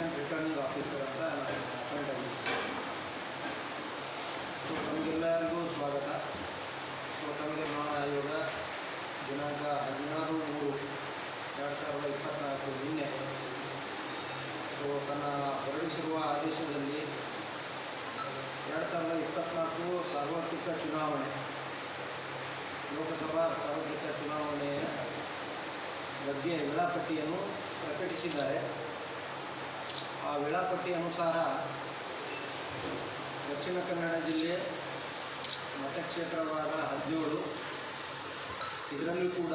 Assistant returning officer ಅಂತ ನಾನು appoint ಆಗಿದ್ದೀನಿ ಸೊ ಸ್ವಾಗತ ಸೊ ತಮಗೆ ಆಯೋಗ ದಿನಾಂಕ ಹದಿನಾರು ಮೂರು ಎರಡು ಸಾವಿರದ ಇಪ್ಪತ್ತ್ನಾಲ್ಕು ನಿನ್ನೆ ಸೊ ತನ್ನ ಹೊರಡಿಸಿರುವ ಆದೇಶದಲ್ಲಿ ಎರಡು ಸಾವಿರದ ಇಪ್ಪತ್ತ್ನಾಲ್ಕು ಸಾರ್ವತ್ರಿಕ ಚುನಾವಣೆ ಲೋಕಸಭಾ ಸಾರ್ವತ್ರಿಕ ಚುನಾವಣೆಯ ಬಗ್ಗೆ ವೇಳಾಪಟ್ಟಿಯನ್ನು ಪ್ರಕಟಿಸಿದ್ದಾರೆ ವೇಳಾಪಟ್ಟಿ ಅನುಸಾರ ದಕ್ಷಿಣ ಕನ್ನಡ ಜಿಲ್ಲೆ ಮತಕ್ಷೇತ್ರವಾದ ಹದಿನೇಳು. ಇದರಲ್ಲೂ ಕೂಡ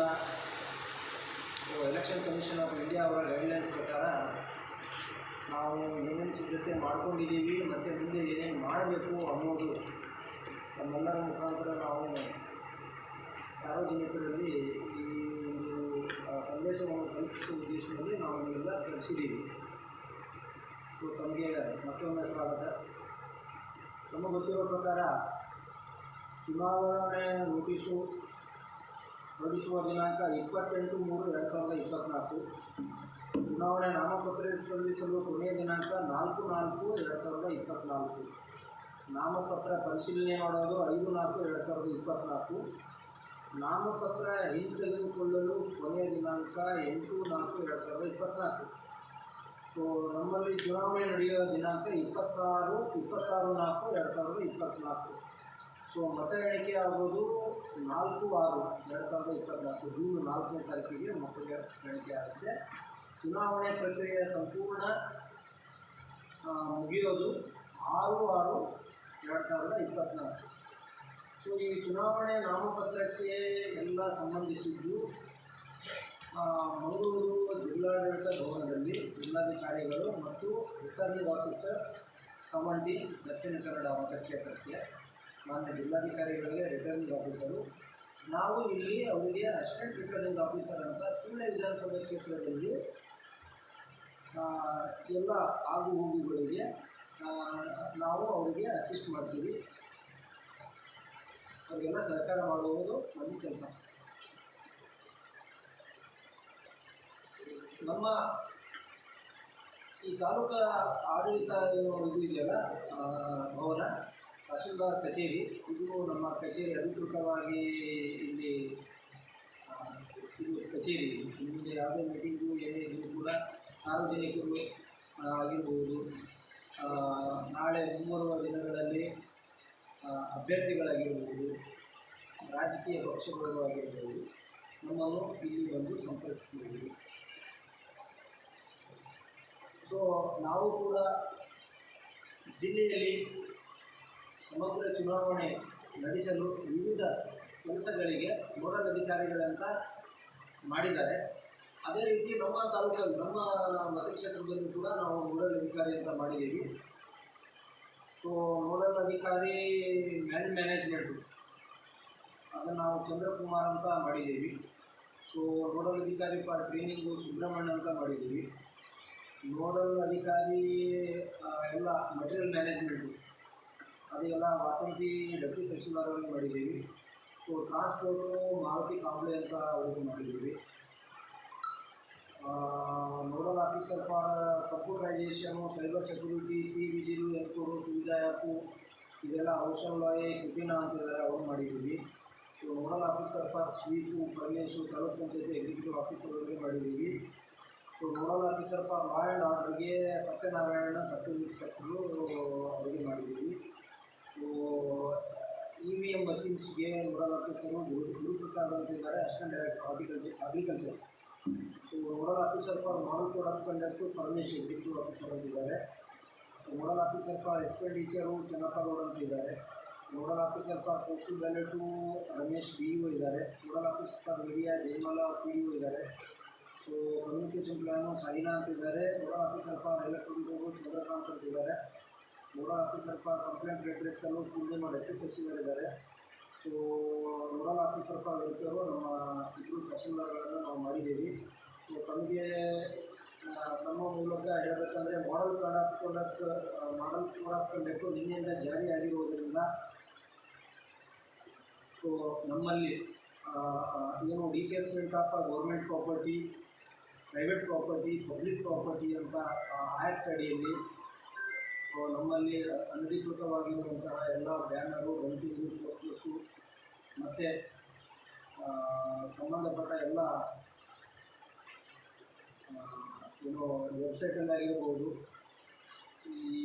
ಎಲೆಕ್ಷನ್ ಕಮಿಷನ್ ಆಫ್ ಇಂಡಿಯಾ ಅವರ ಗೈಡ್ಲೈನ್ಸ್ ಪ್ರಕಾರ ನಾವು ಏನೇನು ಸಿದ್ಧತೆ ಮಾಡ್ಕೊಂಡಿದ್ದೀವಿ, ಮತ್ತು ಮುಂದೆ ಏನೇನು ಮಾಡಬೇಕು ಅನ್ನೋದು ನಮ್ಮೆಲ್ಲರ ಮುಖಾಂತರ ನಾವು ಸಾರ್ವಜನಿಕರಲ್ಲಿ ಈ ಒಂದು ಸಂದೇಶವನ್ನು ತಲುಪಿಸುವ ಉದ್ದೇಶದಲ್ಲಿ ನಾವು ಇಲ್ಲೆಲ್ಲ ತಿಳಿಸಿದ್ದೀವಿ ಸೊ ತಮಗೆ ಮತ್ತೊಮ್ಮೆ ಸ್ವಾಗತ. ನಮಗೆ ಗೊತ್ತಿರೋ ಪ್ರಕಾರ ಚುನಾವಣೆ ನೋಟಿಸು ಹೊರಡಿಸುವ ದಿನಾಂಕ ಇಪ್ಪತ್ತೆಂಟು ಮೂರು ಎರಡು ಸಾವಿರದ ಇಪ್ಪತ್ತ್ನಾಲ್ಕು ಚುನಾವಣೆ ನಾಮಪತ್ರ ಸಲ್ಲಿಸಲು ಕೊನೆಯ ದಿನಾಂಕ ನಾಲ್ಕು ನಾಲ್ಕು ಎರಡು ಸಾವಿರದ ಇಪ್ಪತ್ತ್ನಾಲ್ಕು ನಾಮಪತ್ರ ಪರಿಶೀಲನೆ ಮಾಡೋದು ಐದು ನಾಲ್ಕು ಎರಡು ಸಾವಿರದ ಇಪ್ಪತ್ತ್ನಾಲ್ಕು ನಾಮಪತ್ರ ಹಿಂತೆಗೆದುಕೊಳ್ಳಲು ಕೊನೆಯ ದಿನಾಂಕ ಎಂಟು ನಾಲ್ಕು ಎರಡು ಸಾವಿರದ ಇಪ್ಪತ್ತ್ನಾಲ್ಕು ನಮ್ಮಲ್ಲಿ ಚುನಾವಣೆ ನಡೆಯುವ ದಿನಾಂಕ ಇಪ್ಪತ್ತಾರು ಇಪ್ಪತ್ತಾರು ನಾಲ್ಕು, ಎರಡು ಸಾವಿರದ ಇಪ್ಪತ್ತ್ನಾಲ್ಕು ಸೊ ಮತ ಎಣಿಕೆ ಆಗೋದು ನಾಲ್ಕು ಆರು, ಎರಡು ಸಾವಿರದ ಇಪ್ಪತ್ತ್ನಾಲ್ಕು ಜೂನ್ ನಾಲ್ಕನೇ ತಾರೀಕಿಗೆ ಮತ ಎಣಿಕೆ ಆಗುತ್ತೆ. ಚುನಾವಣೆ ಪ್ರಕ್ರಿಯೆ ಸಂಪೂರ್ಣ ಮುಗಿಯೋದು ಆರು ಆರು, ಎರಡು ಸಾವಿರದ ಇಪ್ಪತ್ತ್ನಾಲ್ಕು ಸೊ ಈ ಚುನಾವಣೆ ನಾಮಪತ್ರಕ್ಕೆ ಎಲ್ಲ ಸಂಬಂಧಿಸಿದ್ದು ಮಂಗಳೂರು ಜಿಲ್ಲಾಡಳಿತ ಭವನದಲ್ಲಿ ಜಿಲ್ಲಾಧಿಕಾರಿಗಳು ಮತ್ತು ರಿಟರ್ನಿಂಗ್ ಆಫೀಸರ್ ಸಮಂಡಿ ದಕ್ಷಿಣ ಕನ್ನಡ ಮತಕ್ಷೇತ್ರಕ್ಕೆ ಮಾನ್ಯ ಜಿಲ್ಲಾಧಿಕಾರಿಗಳಿಗೆ ರಿಟರ್ನಿಂಗ್ ಆಫೀಸರು. ನಾವು ಇಲ್ಲಿ ಅವರಿಗೆ ಅಸಿಸ್ಟೆಂಟ್ ರಿಟರ್ನಿಂಗ್ ಆಫೀಸರ್ ಅಂತ ಸುಳ್ಳೆ ವಿಧಾನಸಭಾ ಕ್ಷೇತ್ರದಲ್ಲಿ ಎಲ್ಲ ಆಗು ಹೋಗುಗಳಿಗೆ ನಾವು ಅವರಿಗೆ ಅಸಿಸ್ಟ್ ಮಾಡ್ತೀವಿ. ಅವರಿಗೆಲ್ಲ ಸಹಕಾರ ಮಾಡುವುದು ನಮ್ಮ ಕೆಲಸ. ನಮ್ಮ ಈ ತಾಲೂಕಾ ಆಡಳಿತ ಇದು ಇದೆಯಲ್ಲ ಭವನ, ತಹಶೀಲ್ದಾರ್ ಕಚೇರಿ. ಇದು ನಮ್ಮ ಕಚೇರಿ ಅಧಿಕೃತವಾಗಿ ಇಲ್ಲಿ ಇದು ಕಚೇರಿ. ಮುಂದೆ ಯಾವುದೇ ಮೀಟಿಂಗು ಏನೇ ಇದ್ರೂ ಕೂಡ ಸಾರ್ವಜನಿಕರು ಆಗಿರ್ಬೋದು. ನಾಳೆ ಮುಂಬರುವ ದಿನಗಳಲ್ಲಿ ಅಭ್ಯರ್ಥಿಗಳಾಗಿರ್ಬೋದು, ರಾಜಕೀಯ ಪಕ್ಷಗಳು ಆಗಿರ್ಬೋದು ನಮ್ಮನ್ನು ಇಲ್ಲಿ ಬಂದು ಸಂಪರ್ಕಿಸಬಹುದು. ಸೊ ನಾವು ಕೂಡ ಜಿಲ್ಲೆಯಲ್ಲಿ ಸಮಗ್ರ ಚುನಾವಣೆ ನಡೆಸಲು ವಿವಿಧ ಕೆಲಸಗಳಿಗೆ ನೋಡಲ್ ಅಧಿಕಾರಿಗಳಂತ ಮಾಡಿದ್ದಾರೆ. ಅದೇ ರೀತಿ ನಮ್ಮ ತಾಲೂಕಲ್ಲಿ ನಮ್ಮ ಮತಕ್ಷೇತ್ರದಲ್ಲೂ ಕೂಡ ನಾವು ನೋಡಲ್ ಅಧಿಕಾರಿ ಅಂತ ಮಾಡಿದ್ದೀವಿ. ಸೊ ನೋಡಲ್ ಅಧಿಕಾರಿ ಮ್ಯಾನ್ ಮ್ಯಾನೇಜ್ಮೆಂಟು ಅದನ್ನು ನಾವು ಚಂದ್ರಕುಮಾರ್ ಅಂತ ಮಾಡಿದ್ದೀವಿ. ಸೊ ನೋಡಲ್ ಅಧಿಕಾರಿ ಫಾರ್ ಟ್ರೈನಿಂಗು ಸುಬ್ರಹ್ಮಣ್ಯ ಅಂತ ಮಾಡಿದ್ದೀವಿ. ನೋಡಲ್ ಅಧಿಕಾರಿ ಎಲ್ಲ ಮೆಟೀರಿಯಲ್ ಮ್ಯಾನೇಜ್ಮೆಂಟು ಅದೆಲ್ಲ ವಾಸಂತಿ ಡೆಪ್ಟಿ ತಹಶೀಲ್ದಾರ್ ಮಾಡಿದ್ದೀವಿ. ಸೊ ಟ್ರಾನ್ಸ್ಪೋರ್ಟು ಮಾರುತಿ ಕಾಂಬ್ಳೆ ಅಂತ ಅವರಿಗೆ ಮಾಡಿದ್ದೀವಿ. Nodal officer for computerisation cyber security C vigil encode Suvidha app ಇದೆಲ್ಲ ಔಷಧಾಲಯ ಅಂತ ಅಂತಿದ್ದಾರೆ ಅವ್ರು ಮಾಡಿದ್ದೀವಿ. So nodal officer for sweep Paramesh taluk panchayat executive officer ಅವರಿಗೆ ಮಾಡಿದ್ದೀವಿ. So nodal officer for law and ಆರ್ಡರ್ಗೆ ಸತ್ಯನಾರಾಯಣ ಸಬ್ ಇನ್ಸ್ಪೆಕ್ಟ್ರು ಅಡುಗೆ ಮಾಡಿದ್ದೀವಿ. ಸೊ ಇ ವಿ ಎಂ ಮಷಿನ್ಸ್ಗೆ ನೋಡಲ್ ಆಫೀಸರು ಗುರು ಗುರುಪ್ರಸಾದ್ ಅಂತಿದ್ದಾರೆ assistant director horticulture agriculture so nodal officer for mall product conduct Paramesh executive officer ಅಂತಿದ್ದಾರೆ nodal officer for expenditure Chennappa Gowda ಅಂತ ಇದ್ದಾರೆ. Nodal officer for postal ballot Ramesh B ಇದ್ದಾರೆ. Nodal officer for media Jayamala P ಇದ್ದಾರೆ. So communication plan Saina ಅಂತಿದ್ದಾರೆ nodal officer ಸ್ವಲ್ಪ electronic Chandrakanth ಅಂತಿದ್ದಾರೆ nodal officer ಸ್ವಲ್ಪ complaint ರೆಡ್ರೆಸ್ಸಲ್ಲೂ ಪೂರ್ಣಿಮಾ ಡೆಪ್ಟಿ ತಹಶೀಲ್ದಾರ್ ಇದ್ದಾರೆ ಸೊ ನೋಡಲ್ ಆಫೀಸರ್ ಸ್ವಲ್ಪ ವೆಲ್ಫೇರು ನಮ್ಮ ಇಬ್ಬರು ತಹಶೀಲ್ದಾರ್ಗಳನ್ನು ನಾವು ಮಾಡಿದ್ದೀವಿ ಸೊ ತಮಗೆ ನಮ್ಮ ಮೂಲಕ ಹೇಳಬೇಕಂದ್ರೆ model product product model product of ನಿನ್ನೆಯಿಂದ ಜಾರಿ ಆಗಿರುವುದರಿಂದ ಸೊ ನಮ್ಮಲ್ಲಿ ಏನು defacement of government property private property public property ಅಂತ ಆ್ಯಕ್ಟ್ ಅಡಿಯಲ್ಲಿ ನಮ್ಮಲ್ಲಿ ಅನಧಿಕೃತವಾಗಿರುವಂತಹ ಎಲ್ಲ ಬ್ಯಾನರು ಬಂಟಿಂಗು ಪೋಸ್ಟರ್ಸು, ಮತ್ತು ಸಂಬಂಧಪಟ್ಟ ಎಲ್ಲ ಏನು ವೆಬ್ಸೈಟಲ್ಲಾಗಿರ್ಬೋದು ಈ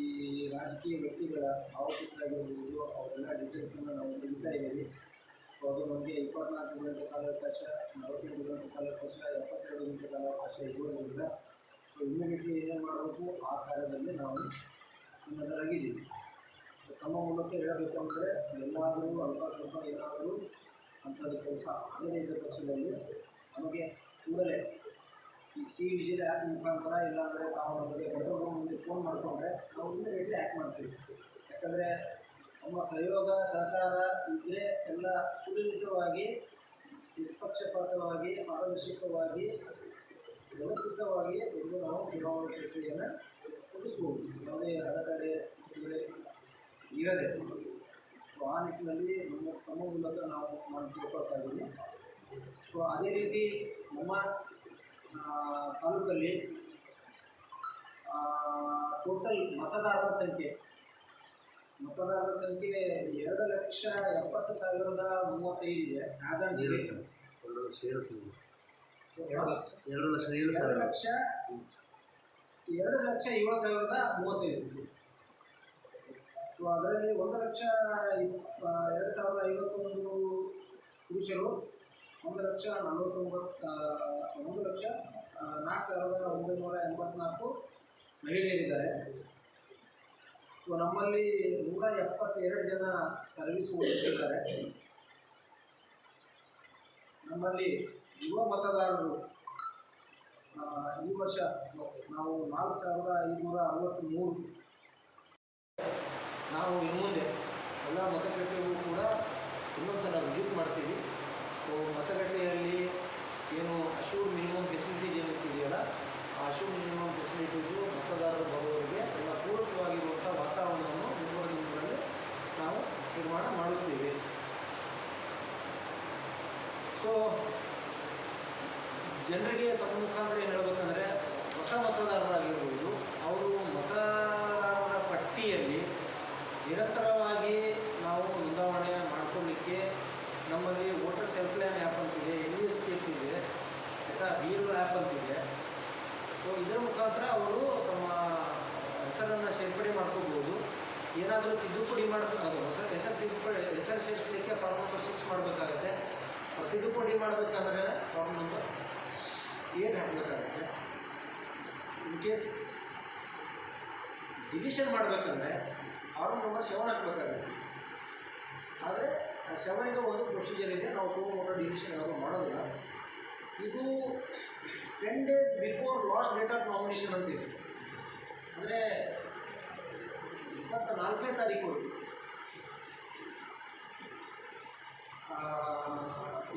ರಾಜಕೀಯ ವ್ಯಕ್ತಿಗಳ ಭಾವಚಿತ್ರರಾಗಿರ್ಬೋದು ಅವೆಲ್ಲ ಡೀಟೇಲ್ಸನ್ನು ನಾವು ತಿಳಿತಾ ಇದ್ದೀವಿ. ಅದು ನಮಗೆ ಇಪ್ಪತ್ನಾಲ್ಕು ಗಂಟೆ ಕಾಲಾವಕಾಶ ನಲವತ್ತೆಂಟು ಗಂಟೆ ಕಾಲಾವಕಾಶ ಎಪ್ಪತ್ತೆರಡು ಗಂಟೆ ಕಾಲಾವಕಾಶ ಇರುವುದರಿಂದ ಸೊ ಇಮಿಡಿಯೇಟ್ಲಿ ಏನು ಮಾಡಬೇಕು? ಆ ಕಾರ್ಯದಲ್ಲಿ ನಾವು ಸನ್ನದ್ಧರಾಗಿದ್ದೀವಿ ತಮ್ಮ ಮೂಲಕ ಹೇಳಬೇಕು ಅಂದರೆ ಎಲ್ಲಾದರೂ ಅಲ್ಪ ಸ್ವಲ್ಪ ಏನಾದರೂ ಅಂಥದ್ದು ಕೆಲಸ ಆಗದೇ ಇದ್ದ ಪಕ್ಷದಲ್ಲಿ ನಮಗೆ ಕೂಡಲೇ ಈ ಸಿ ವಿಜಿಲ್ ಆ್ಯಪ್ ಮುಖಾಂತರ ಇಲ್ಲಾಂದರೆ ತಾವು ನಮಗೆ ಕಂಟ್ರೋಲ್ ರೂಮ್ ಮುಂದೆ ಫೋನ್ ಮಾಡಿಕೊಂಡ್ರೆ ನಾವು ಇಮಿಡಿಯೇಟ್ಲಿ ಆ್ಯಕ್ಟ್ ಮಾಡ್ತೀವಿ. ಯಾಕಂದರೆ ನಮ್ಮ ಸಹಯೋಗ, ಸಹಕಾರ ಇದ್ದರೆ ಎಲ್ಲ ಸುಲಲಿತವಾಗಿ ನಿಷ್ಪಕ್ಷಪಾತವಾಗಿ, ಪಾರದರ್ಶಕವಾಗಿ, ವ್ಯವಸ್ಥಿತವಾಗಿ ಒಂದು ನಾವು ಚುನಾವಣಾ ಪ್ರಕ್ರಿಯೆಯನ್ನು ಮುಗಿಸ್ಬೋದು ಯಾವುದೇ ಅಡೆತಡೆ ಇರದೆ, ಸೊ ಆ ನಿಟ್ಟಿನಲ್ಲಿ ನಮ್ಮ ತಮ್ಮ ಮೂಲಕ ನಾವು ನಾನು ತಿಳ್ಕೊಳ್ತಾ ಇದ್ದೀವಿ ಸೊ ಅದೇ ರೀತಿ ನಮ್ಮ ತಾಲೂಕಲ್ಲಿ ಟೋಟಲ್ ಮತದಾರರ ಸಂಖ್ಯೆ ಮತದಾರರ ಸಂಖ್ಯೆ ಎರಡು ಲಕ್ಷ ಎಪ್ಪತ್ತು ಸಾವಿರದ ಮೂವತ್ತೈದಿದೆ ಆ್ಯಸ್ ಆನ್ ಡೇಟ್ ಎರಡು ಲಕ್ಷ ಏಳು ಸಾವಿರ. ಎರಡು ಲಕ್ಷ. ಎರಡು ಲಕ್ಷ ಏಳು ಸಾವಿರ. ಲಕ್ಷ ಎರಡು ಲಕ್ಷ ಏಳು ಸಾವಿರದ ಮೂವತ್ತೈದು. ಸೊ ಅದರಲ್ಲಿ ಒಂದು ಲಕ್ಷ ಎರಡು ಸಾವಿರದ ಐವತ್ತೊಂದು ಪುರುಷರು ಒಂದು ಲಕ್ಷ ನಲವತ್ತೊಂಬತ್ತು ಒಂದು ಲಕ್ಷ ನಾಲ್ಕು ಸಾವಿರದ ಒಂಬೈನೂರ ಎಂಬತ್ನಾಲ್ಕು ಮಹಿಳೆಯರಿದ್ದಾರೆ. ಸೊ ನಮ್ಮಲ್ಲಿ ನೂರ ಎಪ್ಪತ್ತೆರಡು ಜನ ಸರ್ವಿಸ್ ಒದಗಿಸಿದ್ದಾರೆ ನಮ್ಮಲ್ಲಿ ಯುವ ಮತದಾರರು ಈ ವರ್ಷ ನಾವು ನಾಲ್ಕು ಸಾವಿರದ ಐದುನೂರ ಅರವತ್ತ್ಮೂರು ನಾವು ಇನ್ನು ಮುಂದೆ ಎಲ್ಲ ಮತಗಟ್ಟೆಗೂ ಕೂಡ ಇನ್ನೊಂದು ಸಲ ವಿಸಿಟ್ ಮಾಡ್ತೀವಿ. ಸೊ ಮತಗಟ್ಟೆಯಲ್ಲಿ ಏನು ಅಶೂರ್ ಮಿನಿಮಮ್ ಫೆಸಿಲಿಟೀಸ್ ಏನಿರ್ತಿದೆಯಲ್ಲ ಅಶೂರ್ ಮಿನಿಮಮ್ ಫೆಸಿಲಿಟೀಸು ಮತದಾರರು ಬರುವವರಿಗೆ ಎಲ್ಲ ಪೂರಕವಾಗಿರುವಂಥ ವಾತಾವರಣವನ್ನು ಮುಂಬರುವ ದಿನಗಳಲ್ಲಿ ನಾವು ನಿರ್ಮಾಣ ಮಾಡುತ್ತೇವೆ. ಸೊ ಜನರಿಗೆ ತಮ್ಮ ಮುಖಾಂತರ ಏನು ಹೇಳಬೇಕಂದ್ರೆ ಹೊಸ ಮತದಾರರಾಗಿರ್ಬೋದು, ಅವರು ಮತದಾರರ ಪಟ್ಟಿಯಲ್ಲಿ ನಿರಂತರವಾಗಿ ನಾವು ನೋಂದಾವಣೆ ಮಾಡ್ಕೊಳ್ಳಿಕ್ಕೆ ನಮ್ಮಲ್ಲಿ ವೋಟರ್ ಹೆಲ್ಪ್ಲೈನ್ ಆ್ಯಪ್ ಅಂತಿದೆ ಎನ್ ಎಸ್ ಇದೆ ಆಯಿತಾ ಬೀರು ಆ್ಯಪ್ ಅಂತಿದೆ ಸೊ ಇದರ ಮುಖಾಂತರ ಅವರು ತಮ್ಮ ಹೆಸರನ್ನು ಸೇರ್ಪಡೆ ಮಾಡ್ಕೋಬೋದು ಏನಾದರೂ ತಿದ್ದುಪಡಿ ಮಾಡಬೇಕು ಅದು ಹೊಸ ಹೆಸರು ತಿದ್ದುಪಡಿ ಹೆಸರು ಸೇರಿಸಲಿಕ್ಕೆ ಫಾರ್ಮ್ ನಂಬರ್ ಸಿಕ್ಸ್ ಮಾಡಬೇಕಾಗತ್ತೆ. ಅವ್ರು ತಿದ್ದುಪಡಿ ಮಾಡಬೇಕಾದ್ರೆ ಫಾರ್ಮ್ ನಂಬರ್ ಏಟ್ ಹಾಕಬೇಕಾಗುತ್ತೆ. ಇನ್ ಕೇಸ್ ಡಿವಿಷನ್ ಮಾಡಬೇಕಂದ್ರೆ ಫಾರ್ಮ್ ನಂಬರ್ ಸೆವೆನ್ ಹಾಕಬೇಕಾಗುತ್ತೆ. ಆದರೆ ಸೆವೆನ್ಗೆ ಒಂದು ಪ್ರೊಸೀಜರ್ ಇದೆ. ನಾವು ಸೋಮ ಮೋಟರ್ ಡಿವಿಷನ್ ಯಾವಾಗ ಮಾಡೋದಿಲ್ಲ. ಇದು ten days before last date of nomination ಅಂತಿದೆ. ಅಂದರೆ ಇಪ್ಪತ್ತ ನಾಲ್ಕನೇ ತಾರೀಕು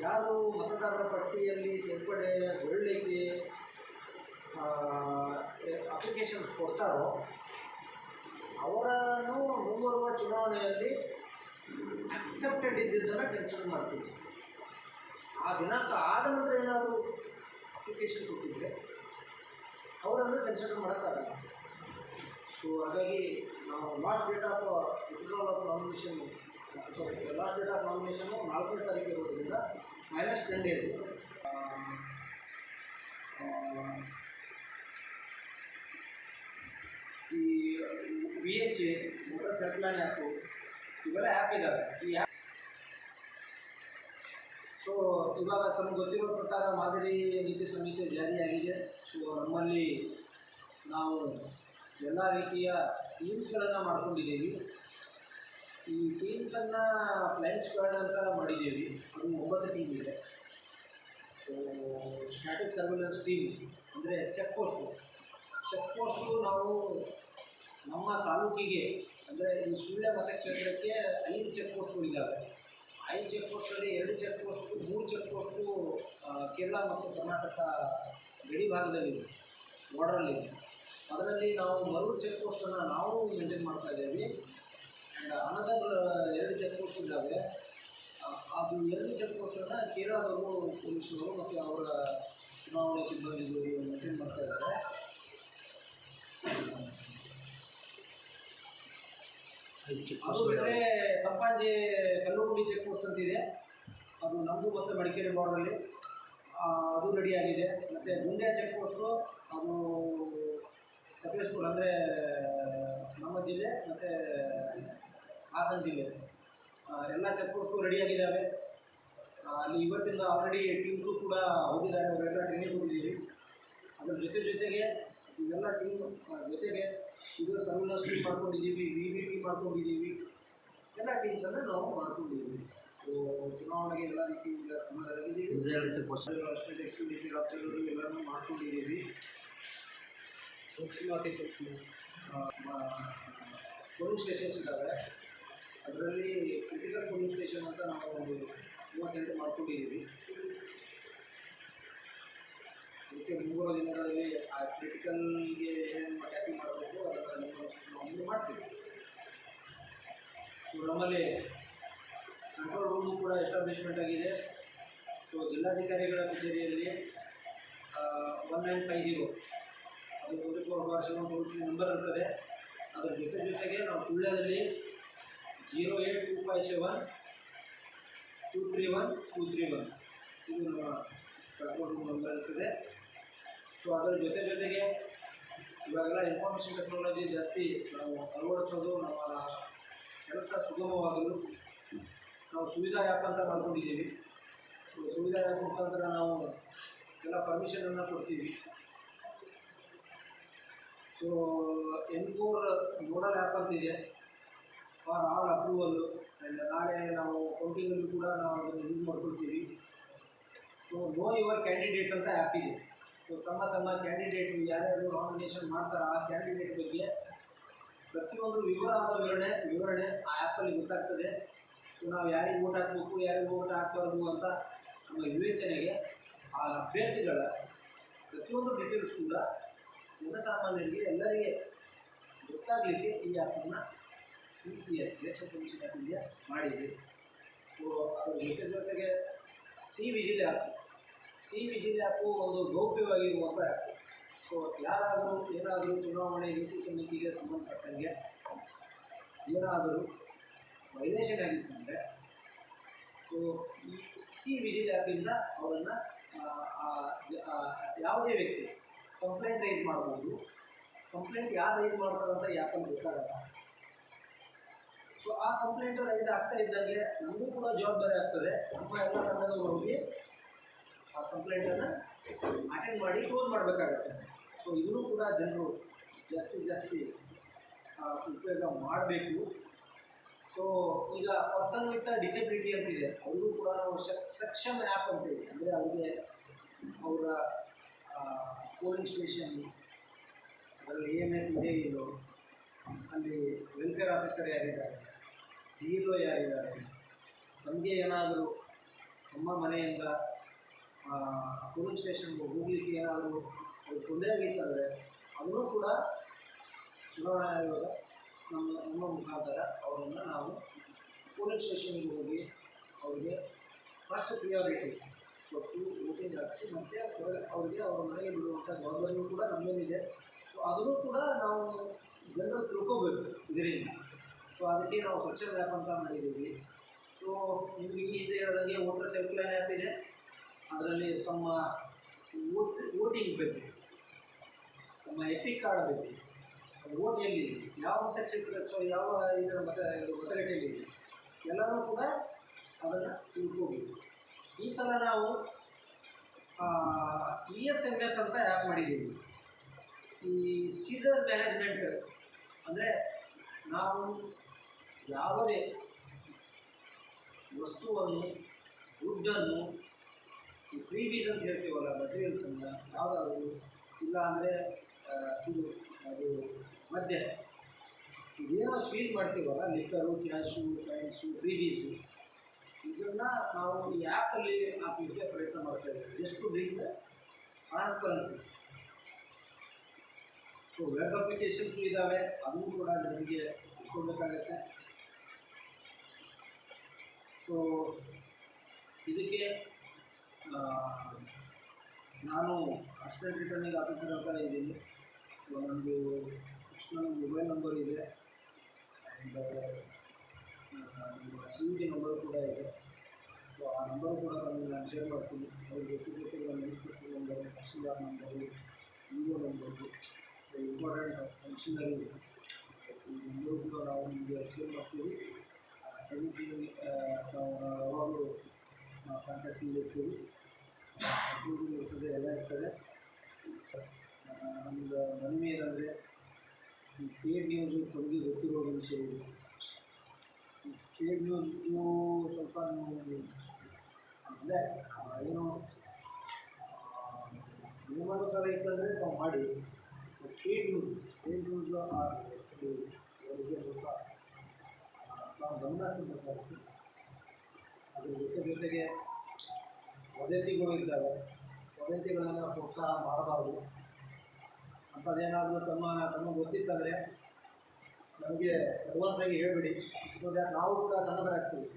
ಯಾರು ಮತದಾರರ ಪಟ್ಟಿಯಲ್ಲಿ ಸೇರ್ಪಡೆಗೊಳ್ಳಲಿಕ್ಕೆ ಅಪ್ಲಿಕೇಶನ್ ಕೊಡ್ತಾರೋ, ಅವರನ್ನು ಮುಂಬರುವ ಚುನಾವಣೆಯಲ್ಲಿ ಅಕ್ಸೆಪ್ಟೆಡ್ ಇದ್ದಿದ್ದನ್ನು ಕನ್ಸಿಡರ್ ಮಾಡ್ತೀವಿ. ಆ ದಿನಾಂಕ ಆದ ನಂತರ ಏನಾದರೂ ಅಪ್ಲಿಕೇಶನ್ ಕೊಟ್ಟಿದ್ರೆ, ಅವರನ್ನು ಕನ್ಸಿಡರ್ ಮಾಡೋಕ್ಕಾಗಲ್ಲ. ಸೊ ಹಾಗಾಗಿ ನಾವು last date of withdrawal of nomination sorry last date of nomination ನಾಲ್ಕನೇ ತಾರೀಕು ಇರೋದ್ರಿಂದ ಮೈನಸ್ ಟೆನ್ ಡೇಸ್ ಈ ವಿ ಎಚ್ ಎ ಮೋಟರ್ ಸೆಟ್ಲೈನ್ ಆ್ಯಪು ಇವೆಲ್ಲ ಆ್ಯಪ್ ಇದ್ದಾವೆ ಈ ಆ್ಯಪ್ ಸೊ ಇವಾಗ ತಮಗೆ ಗೊತ್ತಿರೋ ಪ್ರಕಾರ ಮಾದರಿ ನೀತಿ ಸಂಹಿತೆ ಜಾರಿಯಾಗಿದೆ. ಸೊ ನಮ್ಮಲ್ಲಿ ನಾವು ಎಲ್ಲ ರೀತಿಯ ಟೀಮ್ಸ್ಗಳನ್ನು ಮಾಡ್ಕೊಂಡಿದ್ದೀವಿ. ಈ ಟೀಮ್ಸನ್ನು ಫ್ಲೈನ್ ಸ್ಕ್ವಾಡ್ ಅಂತ ಮಾಡಿದ್ದೀವಿ. ಅದು ಒಂಬತ್ತು ಟೀಮ್ ಇದೆ. ಸೊ ಸ್ಟ್ಯಾಟಿಕ್ ಸರ್ವೆಲೆನ್ಸ್ ಟೀಮ್ ಅಂದರೆ ಚೆಕ್ ಪೋಸ್ಟು ಚೆಕ್ ಪೋಸ್ಟು ನಾವು ನಮ್ಮ ತಾಲೂಕಿಗೆ ಅಂದರೆ ಈ ಸುಳ್ಯ ಮತಕ್ಷೇತ್ರಕ್ಕೆ ಐದು ಚೆಕ್ ಪೋಸ್ಟ್ಗಳು ಇದ್ದಾವೆ ಐದು ಚೆಕ್ ಪೋಸ್ಟಲ್ಲಿ ಎರಡು ಚೆಕ್ ಪೋಸ್ಟು ಮೂರು ಚೆಕ್ ಪೋಸ್ಟು ಕೇರಳ ಮತ್ತು ಕರ್ನಾಟಕ ಗಡಿ ಭಾಗದಲ್ಲಿದೆ. ಬಾರ್ಡ್ರಲ್ಲಿ ಅದರಲ್ಲಿ ನಾವು ಮರೂರು ಚೆಕ್ ಪೋಸ್ಟನ್ನು ನಾವು ಮೇಂಟೈನ್ ಮಾಡ್ತಾ ಇದ್ದೀವಿ. ಆ್ಯಂಡ್ ಅನದರ್ ಎರಡು ಚೆಕ್ ಪೋಸ್ಟ್ ಇದ್ದಾವೆ. ಅದು ಎರಡು ಚೆಕ್ ಪೋಸ್ಟನ್ನು ಕೇರಳದವರು ಪೊಲೀಸ್ನವರು ಮತ್ತು ಅವರ ಚುನಾವಣೆ ಸಿಬ್ಬಂದಿಗಳು ಮೇಂಟೈನ್ ಮಾಡ್ತಾ ಇದ್ದಾರೆ. ಅದು ಬಿಟ್ಟರೆ ಸಂಪಾಜಿ ಕಲ್ಲುಗುಂಡಿ ಚೆಕ್ ಪೋಸ್ಟ್ ಅಂತ ಇದೆ ಅದು ನಮ್ಮದು ಮತ್ತು ಮಡಿಕೇರಿ ಬಾರ್ಡ್ರಲ್ಲಿ ಅದು ರೆಡಿಯಾಗಿದೆ ಮತ್ತು ಗುಂಡೆ ಚೆಕ್ ಪೋಸ್ಟು ಅದು ಸಕಲೇಶ್ಪುರ ಅಂದರೆ ನಮ್ಮ ಜಿಲ್ಲೆ ಮತ್ತು ಹಾಸನ ಜಿಲ್ಲೆ. ಎಲ್ಲ ಚೆಕ್ ಪೋಸ್ಟು ರೆಡಿ ಆಗಿದ್ದಾವೆ ಅಲ್ಲಿ ಇವತ್ತಿಂದ ಆಲ್ರೆಡಿ ಟೀಮ್ಸು ಕೂಡ ಹೋಗಿದ್ದಾರೆ ಅವರೆಲ್ಲ ಟ್ರೈನಿಂಗ್ ಹೋಗಿದ್ದೀವಿ ಅದ್ರ ಜೊತೆ ಜೊತೆಗೆ ಇವೆಲ್ಲ ಟೀಮ್ ಜೊತೆಗೆ ಇದು ಸರ್ವಿಲೆನ್ಸ್ ಟೀಮ್ ಮಾಡ್ಕೊಂಡಿದ್ದೀವಿ ವಿ ವಿ ಟಿ ಮಾಡ್ಕೊಂಡಿದ್ದೀವಿ ಎಲ್ಲ ಟೀಮ್ಸನ್ನು ನಾವು ಮಾಡ್ಕೊಂಡಿದ್ದೀವಿ. ಸೊ ಚುನಾವಣೆಗೆ ಎಲ್ಲ ರೀತಿ ಈಗ ಸಮಾಧಾನವಾಗಿದ್ದೀವಿ. ಒಂದೆರಡು ಚೆಕ್ ಪೋಸ್ಟ್. ಅಷ್ಟೇ ಎಕ್ಸ್ಪೆಂಡಿಚರ್ ಆಗ್ತಿರೋದು ಎಲ್ಲನೂ ಮಾಡ್ಕೊಂಡಿದ್ದೀವಿ. ಸೂಕ್ಷ್ಮ ಅತಿ ಸೂಕ್ಷ್ಮ ಪೊಲೀಸ್ ಸ್ಟೇಷನ್ಸ್ ಇದ್ದಾವೆ. ಅದರಲ್ಲಿ ಕ್ರಿಟಿಕಲ್ ಪೊಲೀಸ್ ಸ್ಟೇಷನ್ ಅಂತ ನಾವು ಒಂದು ಮೂವತ್ತೆಂಟು ಮಾಡ್ಕೊಂಡಿದ್ದೀವಿ ಅದಕ್ಕೆ ಮೂರು ದಿನಗಳಲ್ಲಿ ಆ ಕ್ರಿಟಿಕಲ್ಗೆ ಏನು ಟ್ಯಾಪಿಂಗ್ ಮಾಡಬೇಕು ಅದನ್ನು ಮಾಡ್ತೀವಿ. ಸೊ ನಮ್ಮಲ್ಲಿ ಕಂಟ್ರೋಲ್ ರೂಮು ಕೂಡ ಎಸ್ಟಾಬ್ಲಿಷ್ಮೆಂಟ್ ಆಗಿದೆ. ಸೊ ಜಿಲ್ಲಾಧಿಕಾರಿಗಳ ಕಚೇರಿಯಲ್ಲಿ one nine five zero twenty four hour seven number ಇರ್ತದೆ. ಅದರ ಜೊತೆ ಜೊತೆಗೆ ನಾವು ಸುಳ್ಳ್ಯದಲ್ಲಿ zero eight two five seven two three one two three one. ಇದು ನಮ್ಮ ಕಂಟ್ರೋಲ್ ರೂಮ್ ನಂಬರ್ ಇರ್ತದೆ. ಸೊ ಅದರ ಜೊತೆ ಜೊತೆಗೆ ಇವಾಗೆಲ್ಲ ಇನ್ಫಾರ್ಮೇಷನ್ ಟೆಕ್ನಾಲಜಿ ಜಾಸ್ತಿ ನಾವು ಅಳವಡಿಸೋದು ನಮ್ಮ ಕೆಲಸ ಸುಗಮವಾಗಲು ನಾವು ಸುವಿಧಾ ಆ್ಯಪ್ ಅಂತ ಮಾಡ್ಕೊಂಡಿದ್ದೀವಿ. ಸುವಿಧಾ ಆ್ಯಪ್ ಮುಖಾಂತರ ನಾವು ಎಲ್ಲ ಪರ್ಮಿಷನನ್ನು ಕೊಡ್ತೀವಿ. So N four nodal app ಅಂತಿದೆ ಫಾರ್ ಆಲ್ ಅಪ್ರೂವಲ್ಲು ಆ್ಯಂಡ್ ನಾಳೆ ನಾವು ಕೌಂಟಿಂಗಲ್ಲೂ ಕೂಡ ನಾವು ಅದನ್ನು ಯೂಸ್ ಮಾಡ್ಕೊಳ್ತೀವಿ. ಸೊ ನೋ ಯುವರ್ ಕ್ಯಾಂಡಿಡೇಟ್ ಅಂತ ಆ್ಯಪ್ ಇದೆ? ಸೊ ತಮ್ಮ ತಮ್ಮ ಕ್ಯಾಂಡಿಡೇಟ್ ಯಾರ್ಯಾರು ನಾಮಿನೇಷನ್ ಮಾಡ್ತಾರೆ ಆ ಕ್ಯಾಂಡಿಡೇಟ್ ಬಗ್ಗೆ ಪ್ರತಿಯೊಂದು ವಿವರವಾದ ವಿವರಣೆ ವಿವರಣೆ ಆ ಆ್ಯಪಲ್ಲಿ ಗೊತ್ತಾಗ್ತದೆ. ಸೊ ನಾವು ಯಾರಿಗೆ ಓಟ್ ಹಾಕಬೇಕು, ಯಾರಿಗೆ ಓಟ್ ಹಾಕಬಾರ್ದು ಅಂತ ನಮ್ಮ ವಿವೇಚನೆಗೆ ಆ ಅಭ್ಯರ್ಥಿಗಳ ಪ್ರತಿಯೊಂದು ಡೀಟೇಲ್ಸ್ ಕೂಡ ಜನಸಾಮಾನ್ಯರಿಗೆ ಎಲ್ಲರಿಗೆ ಗೊತ್ತಾಗಲಿಕ್ಕೆ ಈ ಆ್ಯಪನ್ನು P C F election commission of India ಮಾಡಿದೆ. ಸೊ ಅದ್ರ ಜೊತೆ ಜೊತೆಗೆ C vigil app. C vigil app ಒಂದು ಗೌಪ್ಯವಾಗಿರುವಂಥ ಆ್ಯಪ್. ಸೊ ಯಾರಾದರೂ ಏನಾದರೂ ಚುನಾವಣೆ ನೀತಿ ಸಮಿತಿಗೆ ಸಂಬಂಧಪಟ್ಟಂಗೆ ಏನಾದರೂ ವೈಲೇಷನ್ ಆಗಿತ್ತಂದರೆ ಸೊ ಈ ಸಿ ವಿಜಿಲ್ ಆ್ಯಪಿಂದ ಅವರನ್ನು ಯಾವುದೇ ವ್ಯಕ್ತಿ ಕಂಪ್ಲೇಂಟ್ ರೈಸ್ ಮಾಡ್ಬೋದು. ಕಂಪ್ಲೇಂಟ್ ಯಾರು ರೈಸ್ ಮಾಡ್ತಾರಂತ ಯಾಕೆ ಆ್ಯಪಲ್ಲಿ ಗೊತ್ತಾಗಲ್ಲ. ಸೊ ಆ ಕಂಪ್ಲೇಂಟ್ ರೈಸ್ ಆಗ್ತಾ ಇದ್ದಂಗೆ ನಮಗೂ ಕೂಡ ಜವಾಬ್ದಾರಿ ಆಗ್ತದೆ. ನಮ್ಮ ಎಲ್ಲ ತಂಡದವರು ಹೋಗಿ ಆ ಕಂಪ್ಲೇಂಟನ್ನು ಅಟೆಂಡ್ ಮಾಡಿ ಕ್ಲೋಸ್ ಮಾಡಬೇಕಾಗತ್ತೆ. ಸೊ ಇವರು ಕೂಡ ಜನರು ಜಾಸ್ತಿ ಜಾಸ್ತಿ ಉಪಯೋಗ ಮಾಡಬೇಕು. ಸೊ ಈಗ ಪರ್ಸನ್ ವಿತ್ ಡಿಸೆಬಿಲಿಟಿ ಅಂತಿದೆ ಅವರು ಕೂಡ ನಾವು ಸಕ್ಷಮ್ ಆ್ಯಪ್ ಅಂತ ಇದೆ. ಅಂದರೆ ಅವರಿಗೆ ಅವರ ಪೋಲಿಂಗ್ ಸ್ಟೇಷನ್ ಅದರಲ್ಲಿ ಏನೇನು ಇದೆ ಇಲ್ಲೋ ಅಲ್ಲಿ ವೆಲ್ಫೇರ್ ಆಫೀಸರ್ ಯಾರಿದ್ದಾರೆ? ಡಿ ಎಲ್ ಯಾರಿದ್ದಾರೆ? ನಮಗೆ ಏನಾದರೂ ನಮ್ಮ ಮನೆಯಿಂದ ಪೋಲಿಂಗ್ ಸ್ಟೇಷನ್ಗೆ ಹೋಗಲಿಕ್ಕೆ ಏನಾದರೂ ಅದು ತೊಂದರೆ ಆಗಿತ್ತಂದರೆ, ಅದನ್ನು ಕೂಡ ಚುನಾವಣಾ ಆಯೋಗ ನಮ್ಮ ನಮ್ಮ ಮುಖಾಂತರ ಅವರನ್ನು ನಾವು ಪೋಲಿಂಗ್ ಸ್ಟೇಷನ್ಗೆ ಹೋಗಿ ಅವರಿಗೆ ಫಸ್ಟ್ ಪ್ರಿಯಾರಿಟಿ ಕೊಟ್ಟು ವೋಟಿಂಗ್ ಹಾಕಿಸಿ ಮತ್ತು ಅವರಿಗೆ ಅವ್ರ ಮನೆಗೆ ಬಿಡುವಂಥ ಜವಾಬ್ದಾರಿಯೂ ಕೂಡ ನಮ್ಮ ಮೇಲಿದೆ ಸೊ ಅದನ್ನು ಕೂಡ ನಾವು ಜನರು ತಿಳ್ಕೋಬೇಕು ಇದರಿಂದ. ಸೊ ಅದಕ್ಕೆ ನಾವು ಸ್ವಚ್ಛ ಆ್ಯಪ್ ಅಂತ ಮಾಡಿದ್ದೀವಿ. ಸೊ ನಿಮಗೆ ಈ ಹಿಂದೆ ಹೇಳಿದಂಗೆ ವೋಟರ್ ಸರ್ಕ್ಯುಲರ್ ಆ್ಯಪ್ ಇದೆ. ಅದರಲ್ಲಿ ತಮ್ಮ ವೋಟ್ ವೋಟಿಂಗ್ ಬಗ್ಗೆ, ತಮ್ಮ ಎಪಿಕ್ ಕಾರ್ಡ್ ಬೇಕು ವೋಟ್ ಎಲ್ಲಿ ಯಾವ ಮತಕ್ಷೇತ್ರ ಸೊ ಯಾವ ಇದರ ಮತ ಮತಗಟ್ಟೆಯಲ್ಲಿ ಎಲ್ಲರೂ ಕೂಡ ಅದನ್ನು ತಿಳ್ಕೋಬೇಕು. ಈ ಸಲ ನಾವು ಇ ಎಸ್ ಎಂ ಎಸ್ ಅಂತ ಆ್ಯಪ್ ಮಾಡಿದ್ದೀವಿ. ಈ ಸೀಸರ್ ಮ್ಯಾನೇಜ್ಮೆಂಟ್ ಅಂದರೆ ನಾವು ಯಾವುದೇ ವಸ್ತುವನ್ನು, ದುಡ್ಡನ್ನು ಫ್ರೀ ಬೀಸ್ ಅಂತ ಹೇಳ್ತೀವಲ್ಲ ಮೆಟೀರಿಯಲ್ಸನ್ನು ಯಾವುದಾದ್ರು ಇಲ್ಲ ಅಂದರೆ ಇದು, ಅದು ಮದ್ಯ. ಇದೇನೋ ಸ್ವೀಸ್ ಮಾಡ್ತೀವಲ್ಲ ಲಿಕ್ಕರು ಕ್ಯಾಶು ಕಾಯಿನ್ಸು ಫ್ರೀ ಬೀಸು ಇದನ್ನು ನಾವು ಈ ಆ್ಯಪಲ್ಲಿ ಹಾಕಲಿಕ್ಕೆ ಪ್ರಯತ್ನ ಮಾಡ್ತಾ ಇದ್ದೀವಿ? Just to bring the transparency so web applications ಇದ್ದಾವೆ ಅದೂ ಕೂಡ ಜನರಿಗೆ ಇಟ್ಕೊಳ್ಬೇಕಾಗತ್ತೆ ಸೊ ಇದಕ್ಕೆ ನಾನು ಅಷ್ಟೇ ರಿಟರ್ನಿಂಗ್ ಆಫೀಸರ್ ಅಂತ ಇದ್ದೀನಿ. ಒಂದು ಕೃಷ್ಣನ ಮೊಬೈಲ್ ನಂಬರ್ ಇದೆ. ಆ್ಯಂಡ್ ಸಿ ನಂಬರ್ ಕೂಡ ಇದೆ. ಸೊ ಆ ನಂಬರ್ ಕೂಡ ನಾನು ನಾನು ಶೇರ್ ಮಾಡ್ತೀನಿ. ಅವ್ರಿಗೆ ಜೊತೆ ಜೊತೆಗೆ ನಮ್ಮ inspector number tahsildar number E O number important functionary ಇಲ್ಲೂ ಕೂಡ ನಾವು ನಿಮಗೆ ಶೇರ್ ಮಾಡ್ತೀವಿ. ಎನಿಥಿಂಗ್ ನಾವು ಯಾವಾಗಲೂ ಕಾಂಟ್ಯಾಕ್ಟಿಂಗ್ ಇರ್ತೀವಿ. ಅಪ್ರೂವಿಂಗ್ ಇರ್ತದೆ, ಎಲ್ಲ ಇರ್ತದೆ. ನಮ್ಮದು ಮನೆ ಏನಂದರೆ, ಈ ಪೇಡ್ ನ್ಯೂಸು ತಮಗೆ ಗೊತ್ತಿರೋ ವಿಷಯ ಇದು. ಪೇಡ್ ನ್ಯೂಸ್ ನೀವು ಸ್ವಲ್ಪ ಅಂದರೆ ಏನು ನಿಯಮಾನುಸಾರ ಇತ್ತಂದರೆ ನಾವು ಮಾಡಿ ಪೇಡ್ ನ್ಯೂಸ್ ಪೇಡ್ ನ್ಯೂಸ್ ಅವರಿಗೆ ಸ್ವಲ್ಪ ನಾವು ಗಮನ ಹರಿಸಬೇಕಾಗುತ್ತೆ ಅದ್ರ ಜೊತೆ ಜೊತೆಗೆ ವದಂತಿಗಳು ಇದ್ದಾವೆ ವದಂತಿಗಳನ್ನು ಪ್ರೋತ್ಸಾಹ ಮಾಡಬಾರ್ದು ಅಂಥದ್ದೇನಾದರೂ ತಮ್ಮ ತಮಗೆ ಗೊತ್ತಿತ್ತಂದರೆ ನಮಗೆ ಅಡ್ವಾನ್ಸ್ ಆಗಿ ಹೇಳಿಬಿಡಿ. ಸೊ ದ್ಯಾಟ್ ನಾವು ಕೂಡ ಸಣ್ಣದರಾಗ್ತೀವಿ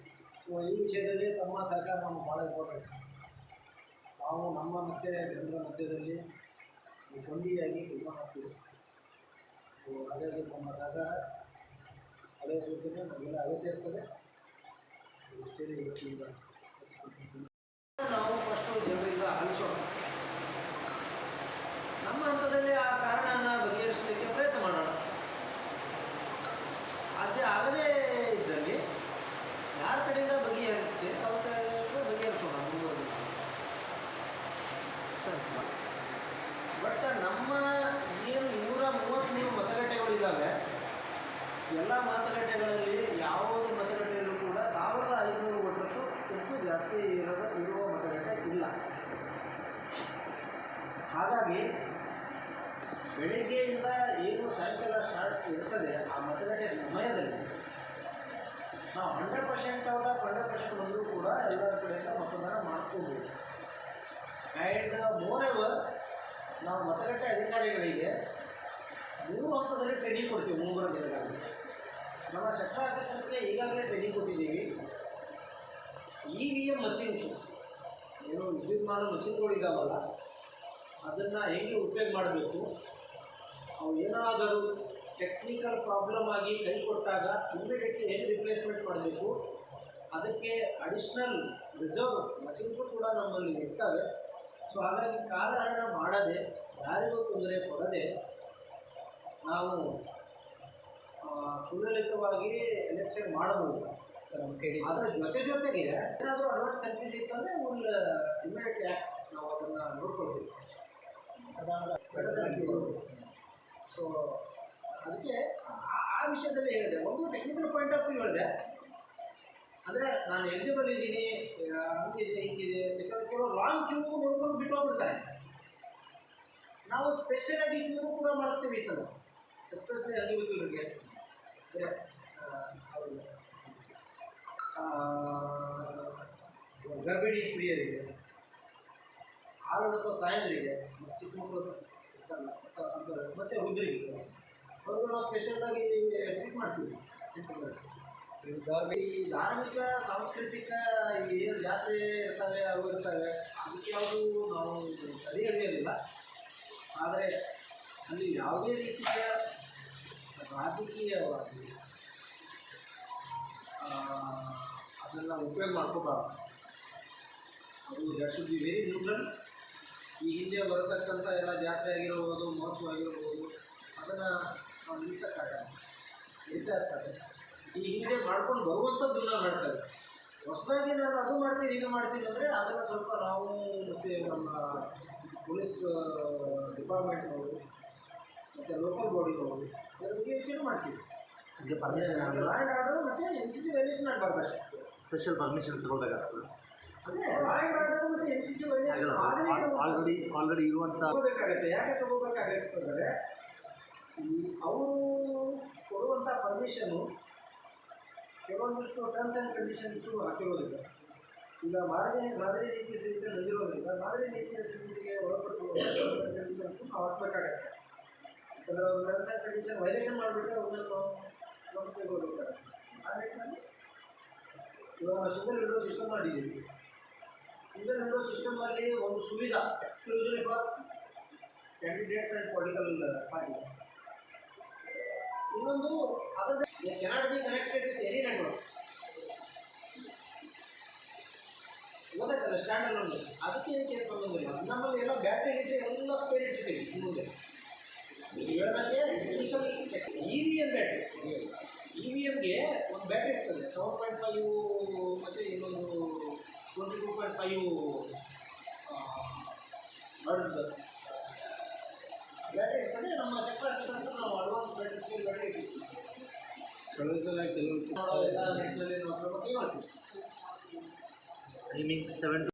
ಸೊ ಈ ವಿಷಯದಲ್ಲಿ ತಮ್ಮ ಸರ್ಕಾರ ನಮಗೆ ಭಾಳ ಇಂಪಾರ್ಟೆಂಟ್ ನಾವು ನಮ್ಮ ಮತ್ತೆ ಜನರ ಮಧ್ಯದಲ್ಲಿ ಕೊಂಡಿಯಾಗಿ ಕೆಲಸ ಮಾಡ್ತೀವಿ ಸೊ ಹಾಗಾಗಿ ತಮ್ಮ ಸಹಕಾರ ಅದೇ ಸೂಚನೆ ನಮಗೆಲ್ಲ ಅಗತ್ಯ ಇರ್ತದೆ. ಇಷ್ಟೇ ಇವತ್ತಿಂದ ನಾವು ಫಸ್ಟು ಜನರಿಂದ ಆಲಿಸೋಣ. ನಮ್ಮ ಹಂತದಲ್ಲಿ ಆ ಕಾರಣನ ಬಗೆಹರಿಸಲಿಕ್ಕೆ ಪ್ರಯತ್ನ ಮಾಡೋಣ. ಸಾಧ್ಯ ಆಗದೇ ಇದ್ದಲ್ಲಿ ಯಾರ ಕಡೆಯಿಂದ ಬಗೆಹರಿಸುತ್ತೆ ಅವ್ರ ಕಡೆಯಿಂದ ಬಗೆಹರಿಸೋಣ ಮುಂದುವರೆದು ಸರ್. ಬಟ್ ನಮ್ಮ ಏನು ಇನ್ನೂರ ಮೂವತ್ತ್ಮೂರು ಮತಗಟ್ಟೆಗಳಿದ್ದಾವೆ ಎಲ್ಲ ಮತಗಟ್ಟೆಗಳಲ್ಲಿ ಯಾವುದೇ ಮತಗಟ್ಟೆಯಲ್ಲೂ ಕೂಡ ಸಾವಿರದ ಐನೂರು ವೋಟರ್ಸು ಹೆಚ್ಚು ಜಾಸ್ತಿ ಇರೋದು ಇರುವ ಮತಗಟ್ಟೆ ಇಲ್ಲ. ಹಾಗಾಗಿ ಬೆಳಿಗ್ಗೆಯಿಂದ ಏನು ಸಾಯಂಕಾಲ ಸ್ಟಾರ್ಟ್ ಇರ್ತದೆ, ಆ ಮತಗಟ್ಟೆ ಸಮಯದಲ್ಲಿ ನಾವು ಹಂಡ್ರೆಡ್ ಪರ್ಸೆಂಟ್ ಅವರ ಹಂಡ್ರೆಡ್ ಪರ್ಸೆಂಟ್ ಬಂದರೂ ಕೂಡ ಎಲ್ಲರ ಕಡೆಯಿಂದ ಮತದಾನ ಮಾಡಿಸ್ಕೋಬೋದು. ಆ್ಯಂಡ್ ಮೋರ್ ಎವರ್ ನಾವು ಮತಗಟ್ಟೆ ಅಧಿಕಾರಿಗಳಿಗೆ ಮೂರು ಹಂತದಲ್ಲಿ ಟ್ರೈನಿಂಗ್ ಕೊಡ್ತೀವಿ ಮೂರು ದಿನಗಳಲ್ಲಿ. ನಮ್ಮ ಸೆಕ್ಟರ್ ಆಫೀಸರ್ಸ್ಗೆ ಈಗಾಗಲೇ ಟ್ರೈನಿಂಗ್ ಕೊಟ್ಟಿದ್ದೀವಿ. ಇ ವಿ ಎಂ ಮಷೀನ್ಸ್ ಏನು ವಿದ್ಯುತ್ ಮಾಡೋ ಮಷಿನ್ಗಳಿದ್ದಾವಲ್ಲ ಅದನ್ನು ಹೇಗೆ ಉಪಯೋಗ ಮಾಡಬೇಕು? ಅವು ಏನಾದರೂ ಟೆಕ್ನಿಕಲ್ ಪ್ರಾಬ್ಲಮ್ ಆಗಿ ಕೈ ಕೊಟ್ಟಾಗ ಇಮಿಡಿಯೇಟ್ಲಿ ಏನು ರಿಪ್ಲೇಸ್ಮೆಂಟ್ ಮಾಡಬೇಕು? ಅದಕ್ಕೆ ಅಡಿಷ್ನಲ್ ರಿಸರ್ವ್ ಮಷಿನ್ಸು ಕೂಡ ನಮ್ಮಲ್ಲಿ ಇರ್ತವೆ. ಸೊ ಹಾಗಾಗಿ ಕಾಲಹರಣ ಮಾಡದೆ ಯಾರಿಗೂ ತೊಂದರೆ ಕೊಡದೆ ನಾವು ಸುಲಲಿತವಾಗಿ ಎಲೆಕ್ಷನ್ ಮಾಡಬಹುದು. ಅದರ ಜೊತೆ ಜೊತೆಗೆ ಏನಾದರೂ ಅಡ್ವಾನ್ಸ್ ಕನ್ಫ್ಯೂಸ್ ಇತ್ತಂದರೆ ಒಂದು ಇಮಿಡಿಯೇಟ್ಲಿ ಆ್ಯಕ್ಟ್ ನಾವು ಅದನ್ನು ನೋಡ್ಕೊಳ್ತೀವಿ. ಸೊ ಅದಕ್ಕೆ ಆ- ವಿಷಯದಲ್ಲಿ ಹೇಳಿದೆ. ಒಂದು ಟೆಕ್ನಿಕಲ್ ಪಾಯಿಂಟ್ ಆಫ್ ವ್ಯೂ ಹೇಳಿದೆ. ಅಂದರೆ ನಾನು ಎಲಿಜಿಬಲ್ ಇದ್ದೀನಿ ಹಂಗಿದೆ ಹಿಂಗಿದೆ ಯಾಕಂದರೆ ಕೆಲವರು ಲಾಂಗ್ ಕ್ಯೂ ನೋಡ್ಕೊಂಡು ಬಿಟ್ಟು ಹೋಗ್ಬಿಡ್ತಾರೆ ನಾವು ಸ್ಪೆಷಲ್ ಆಗಿ ಕ್ಯೂ ಕೂಡ ಮಾಡಿಸ್ತೀವಿ ಸರ್ ಎಸ್ಪೆಷಲಿ ಅಲ್ಲಿ ಅಂದರೆ ಅವರು ಗರ್ಭಿಣಿ ಸ್ತ್ರೀಯರಿಗೆ ಆರು ವರ್ಷ ತಾಯಂದ್ರಿಗೆ ಚಿಕ್ಕ ಮಕ್ಕಳು ಮತ್ತೆ ಉದ್ರಿ. ಅವ್ರಿಗೂ ನಾವು ಸ್ಪೆಷಲ್ಲಾಗಿ ಟ್ರೀಟ್ ಮಾಡ್ತೀವಿ. ಈ ಧಾರ್ಮಿಕ, ಸಾಂಸ್ಕೃತಿಕ ಏನು ಜಾತ್ರೆ ಇರ್ತವೆ, ಅವು ಇರ್ತವೆ, ಅದಕ್ಕೆ ಯಾವುದು ನಾವು ಸರಿ ಹಿಡಿಯೋದಿಲ್ಲ ಆದರೆ ಅಲ್ಲಿ ಯಾವುದೇ ರೀತಿಯ ರಾಜಕೀಯವಾಗಿ ಅದನ್ನು ಉಪಯೋಗ ಮಾಡ್ಕೋಬಾರ್ದು. ಅದು that should be very neutral ಈ ಹಿಂದೆ ಬರತಕ್ಕಂಥ ಎಲ್ಲ ಜಾತ್ರೆ ಆಗಿರ್ಬೋದು ಮಹೋತ್ಸವ ಆಗಿರ್ಬೋದು ಅದನ್ನು ನಾವು ನಿಲ್ಲಿಸೋಕ್ಕಾಗಲ್ಲ. ನಡೀತಾ ಇರ್ತದೆ. ಈ ಹಿಂದೆ ಮಾಡ್ಕೊಂಡು ಬರುವಂಥದ್ದು ನಾವು ಮಾಡ್ತಾರೆ ಹೊಸದಾಗಿ ನಾನು ಅದು ಮಾಡ್ತೀನಿ ಇದು ಮಾಡ್ತೀನಿ ಅಂದರೆ ಅದನ್ನು ಸ್ವಲ್ಪ ನಾವು ಮತ್ತು ನಮ್ಮ ಪೊಲೀಸ್ ಡಿಪಾರ್ಟ್ಮೆಂಟ್ನವರು ಮತ್ತು ಲೋಕಲ್ ಬಾಡಿನವರು ಅದ್ರ ಬಗ್ಗೆ ಯೋಚನೆ ಮಾಡ್ತೀವಿ. ಪರ್ಮಿಷನ್ ಆಗಲ್ಲ ಆ್ಯಂಡ್ ಆರ್ಡರ್ ಮತ್ತು ಎನ್ ಸಿ ಸಿ ವ್ಯಾಲ್ಯೂಷನ್ ಆಗಬಾರ್ದು ಅಷ್ಟೇ. ಸ್ಪೆಷಲ್ ಪರ್ಮಿಷನ್ ತಗೊಳ್ಬೇಕಾಗ್ತದೆ. ಆಲ್ರೆಡಿ ಆಲ್ರೆಡಿ ಇರುವಂಥ ತಗೋಬೇಕಾಗತ್ತೆ ಯಾಕೆ ತಗೋಬೇಕಾಗತ್ತೆ ಅಂದರೆ ಈ ಅವರು ಕೊಡುವಂಥ ಪರ್ಮಿಷನು ಕೆಲವೊಂದಿಷ್ಟು ಟರ್ಮ್ಸ್ ಆ್ಯಂಡ್ ಕಂಡೀಷನ್ಸು ಹಾಕಿರೋದಿಲ್ಲ ಈಗ ಮಾದರಿ ಮಾದರಿ ನೀತಿ ಸಂಹಿತೆ ಬಂದಿರೋದ್ರಿಂದ ಮಾದರಿ ನೀತಿ ಸಂಹಿತೆಗೆ ಒಳಪಟ್ಟು ಟರ್ಮ್ಸ್ ಆ್ಯಂಡ್ ಕಂಡೀಷನ್ಸು ನಾವು ಹಾಕಬೇಕಾಗತ್ತೆ. ಯಾಕಂದರೆ ಅವ್ರು ಟರ್ಮ್ಸ್ ಆ್ಯಂಡ್ ಕಂಡೀಷನ್ ವೈಲೇಷನ್ ಮಾಡಿಬಿಟ್ರೆ ಅವ್ರನ್ನ ನಾವು ಆ ನಿಟ್ಟಿನಲ್ಲಿ ಇವಾಗ ನಾವು ಸಿಂಗಲ್ ವಿಂಡೋ ಸಿಸ್ಟಮ್ ಮಾಡಿದ್ದೀವಿ. ಸಿಂಗಲ್ ವಿಂಡೋ ಸಿಸ್ಟಮಲ್ಲಿ ಒಂದು Suvidha exclusive for candidates and political party ಇನ್ನೊಂದು ಅದರ cannot be connected with any networks ಗೊತ್ತಾಯ್ತಲ್ಲ ಸ್ಟ್ಯಾಂಡ್ ಅಲೋನ್ ಅದಕ್ಕೆ ಏನಕ್ಕೆ ಏನು ಸಂಬಂಧ ಇಲ್ಲ. ನಮ್ಮಲ್ಲಿ ಎಲ್ಲ ಬ್ಯಾಟ್ರಿ ಗಿಟ್ರಿ ಎಲ್ಲ ಸ್ಪೇರ್ ಇಟ್ಟಿದ್ದೀವಿ ಮುಂದೆ ಹೇಳ್ದಂಗೆ E V M battery E V ಎಮ್ಗೆ ಒಂದು ಬ್ಯಾಟ್ರಿ ಇರ್ತದೆ. ಸೆವೆನ್ ಪಾಯಿಂಟ್ ಫೈವ್ ಮತ್ತು ಇನ್ನೊಂದು twenty two point five battery ಇರ್ತದೆ ನಮ್ಮ ಸೆಕ್ಟರ್ ಆಫೀಸರ್ ಹತ್ರ ನಾವು ಅಡ್ವಾನ್ಸ್ ಬೇಟೆ ಸ್ಕೀಲ್ ಬ್ಯಾಟ್ರಿ ಇಟ್ಟಿರ್ತೀವಿ ಕೆಲವು ಸಲ ಕೆಲವು ನಾವು ಎಲ್ಲ ನೆಟ್ನಲ್ಲಿ ಐ ಮೀನ್ಸ್ ಸೆವೆನ್